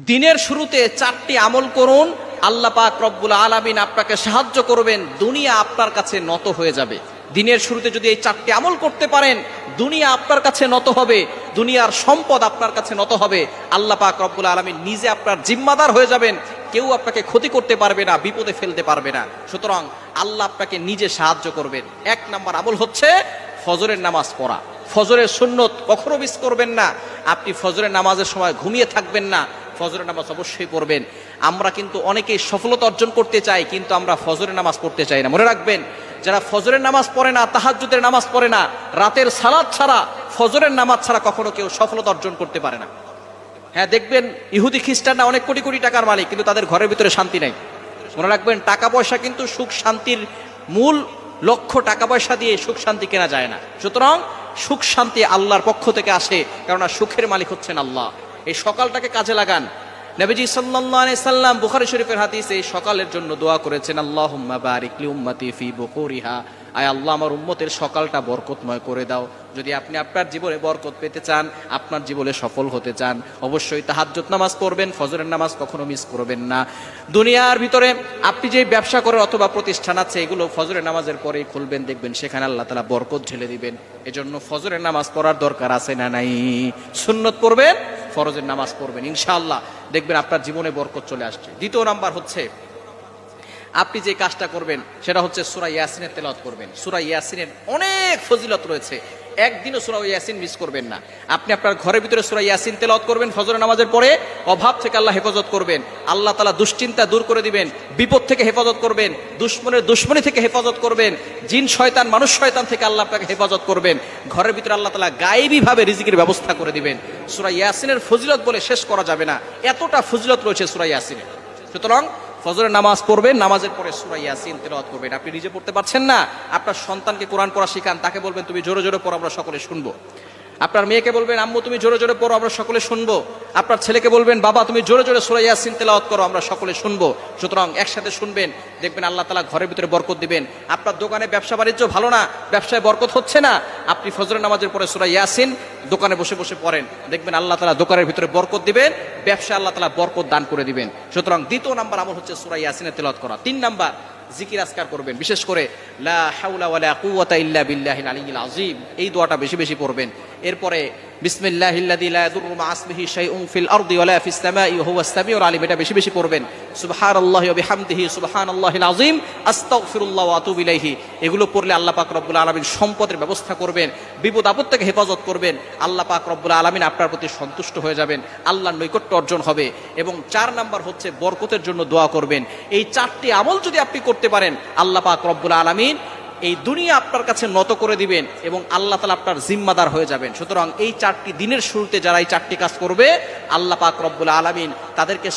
দিনের শুরুতে চারটি আমল করুন, আল্লাহ পাক রব্বুল আলামিন আপনাকে সাহায্য করবেন, দুনিয়া আপনার কাছে নত হয়ে যাবে। দিনের শুরুতে যদি এই চারটি আমল করতে পারেন, দুনিয়া আপনার কাছে নত হবে, দুনিয়ার সম্পদ আপনার কাছে নত হবে, আল্লাহ পাক রব্বুল আলামিন নিজে আপনার জিম্মাদার হয়ে যাবেন, কেউ আপনাকে ক্ষতি করতে পারবে না, বিপদে ফেলতে পারবে না। সুতরাং আল্লাহ আপনাকে নিজে সাহায্য করবেন। এক নম্বর আমল হচ্ছে ফজরের নামাজ পড়া। ফজরের সুন্নত কখনো মিস করবেন না। আপনি ফজরের নামাজের সময় ঘুমিয়ে থাকবেন না। ফজরের নামাজ অবশ্যই পড়বেন। আমরা কিন্তু অনেকেই সফলতা অর্জন করতে চাই, কিন্তু আমরা ফজরের নামাজ পড়তে চাই না। মনে রাখবেন, যারা ফজরের নামাজ পড়ে না, তাহাজ্জুদের নামাজ পড়ে না, রাতের সালাদ ছাড়া ফজরের নামাজ ছাড়া কখনো কেউ সফলতা অর্জন করতে পারে না। হ্যাঁ দেখবেন, ইহুদি খ্রিস্টানরা অনেক কোটি কোটি টাকার মালিক, কিন্তু তাদের ঘরের ভিতরে শান্তি নাই। মনে রাখবেন, টাকা পয়সা কিন্তু সুখ শান্তির মূল লক্ষ্য টাকা পয়সা দিয়ে সুখ শান্তি কেনা যায় না। সুতরাং সুখ শান্তি আল্লাহর পক্ষ থেকে আসে, কেননা সুখের মালিক হচ্ছেন আল্লাহ। এই সকালটাকে কাজে লাগান। নবীজি আলাইহি সাল্লাম বুখারী শরীফের হাদিস এই সকালের জন্য দোয়া করেছেন, আল্লাহুম্মা বারিক লি উম্মতি ফি বুকুরিহা। আয় আল্লাহ, আমার উম্মতের সকালটা বরকতময় করে দাও। যদি আপনি আপনার জীবনে বরকত পেতে চান, আপনার জীবনে সফল হতে চান, অবশ্যই তাহাজ্জুদ নামাজ পড়বেন, ফজরের নামাজ কখনো মিস করবেন না। দুনিয়ার ভিতরে আপনি যে ব্যবসা করেন অথবা প্রতিষ্ঠান আছে, এগুলো ফজরের নামাজের পরেই খুলবেন, দেখবেন সেখানে আল্লাহ তালা বরকত ঢেলে দিবেন। এজন্য ফজরের নামাজ পড়ার দরকার আছে না নাই? সুন্নত পড়বেন? ফরজের নামাজ পড়বেন। ইনশাআল্লাহ দেখবেন আপনার জীবনে বরকত চলে আসছে। দ্বিতীয় নাম্বার হচ্ছে আপনি যে কাজটা করবেন, সেটা হচ্ছে সুরা ইয়াসিনের তেলাওয়াত করবেন। সুরা ইয়াসিনের অনেক ফজিলত রয়েছে। একদিনও সুরা ইয়াসিন মিস করবেন না। আপনি আপনার ঘরের ভিতরে সুরা ইয়াসিন তেলাওয়াত করবেন ফজর নামাজের পরে অভাব থেকে আল্লাহ হেফাজত করবেন। আল্লাহ তালা দুশ্চিন্তা দূর করে দিবেন, বিপদ থেকে হেফাজত করবেন, দুশ্মনের দুশ্মনী থেকে হেফাজত করবেন, জিন, শয়তান, মানুষ, শয়তান থেকে আল্লাহ আপনাকে হেফাজত করবেন। ঘরের ভিতরে আল্লাহ তালা গায়েবী ভাবে রিজিকের ব্যবস্থা করে দিবেন। সুরা ইয়াসিনের ফজিলত বলে শেষ করা যাবে না। এতটা ফজিলত রয়েছে সুরা ইয়াসিনের। সুতরাং ফজরের নামাজ পড়বেন, নামাজের পরে সুরা ইয়াসিন তেলাওয়াত করবেন। আপনি নিজে পড়তে পারছেন না, আপনার সন্তানকে কোরআন পড়া শিখান, তাকে বলবেন, তুমি জোরে জোরে পড়ো, আমরা সকলে শুনব। আপনার মেয়েকে বলবেন, আম্মু, তুমি জোরে জোরে পড়ো, আমরা সকলে শুনব। আপনার ছেলেকে বলবেন, বাবা, তুমি জোরে জোরে সুরা ইয়াসিন তেলাওয়াত করো, আমরা সকলে শুনব। সুতরাং একসাথে শুনবেন, দেখবেন আল্লাহ তালা ঘরের ভিতরে বরকত দিবেন। আপনার দোকানে ব্যবসা বাণিজ্য ভালো না, ব্যবসায় বরকত হচ্ছে না, আপনি ফজরের নামাজের পরে সুরা ইয়াসিন দোকানে বসে বসে পড়েন। দেখবেন আল্লাহ তালা দোকানের ভিতরে বরকত দিবেন ব্যবসা আল্লাহ তালা বরকত দান করে দিবেন। সুতরাং দ্বিতীয় নাম্বার আমল হচ্ছে সুরা ইয়াসিনের তেলাওয়াত করা। তিন নাম্বার জিকির আজকার করবেন। বিশেষ করে আযীম, এই দোয়াটা বেশি বেশি পড়বেন। এরপরে এগুলো পড়লে আল্লাহ রব্বুল সম্পদের ব্যবস্থা করবেন, বিপদ আপদ থেকে হেফাজত করবেন। আল্লাহ রব্বুল আলামিন আপনার প্রতি সন্তুষ্ট হয়ে যাবেন, আল্লাহর নৈকট্য অর্জন হবে। এবং চার নাম্বার হচ্ছে বরকতের জন্য দোয়া করবেন। এই চারটি আমল যদি আপনি করতে পারেন, আল্লাহ পাক রব্বুল আলমিন এই দুনিয়া আপনার কাছে নত করে দিবেন এবং আল্লাহ তালা আপনার জিম্মাদার হয়ে যাবেন। সুতরাং এই চারটি দিনের শুরুতে যারা এই চারটি কাজ করবে, আল্লাহ পাক রব্বুল আলমিন তাদেরকে